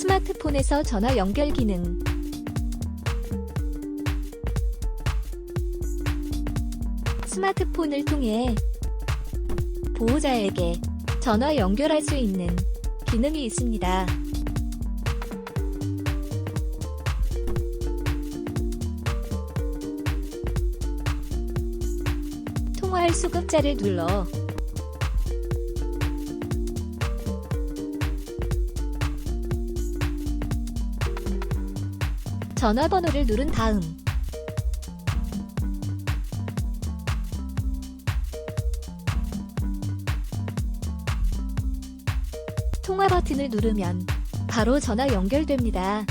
스마트폰에서 전화 연결 기능. 스마트폰을 통해 보호자에게 전화 연결할 수 있는 기능이 있습니다. 통화할 수급자를 눌러 전화번호를 누른 다음 통화 버튼을 누르면 바로 전화 연결됩니다.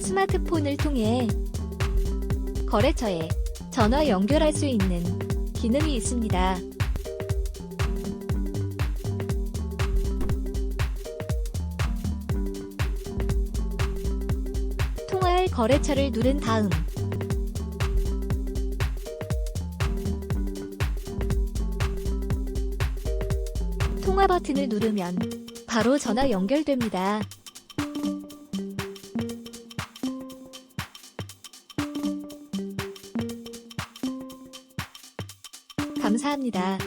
스마트폰을 통해 거래처에 전화 연결할 수 있는 기능이 있습니다. 통화할 거래처를 누른 다음 통화 버튼을 누르면 바로 전화 연결됩니다. 감사합니다.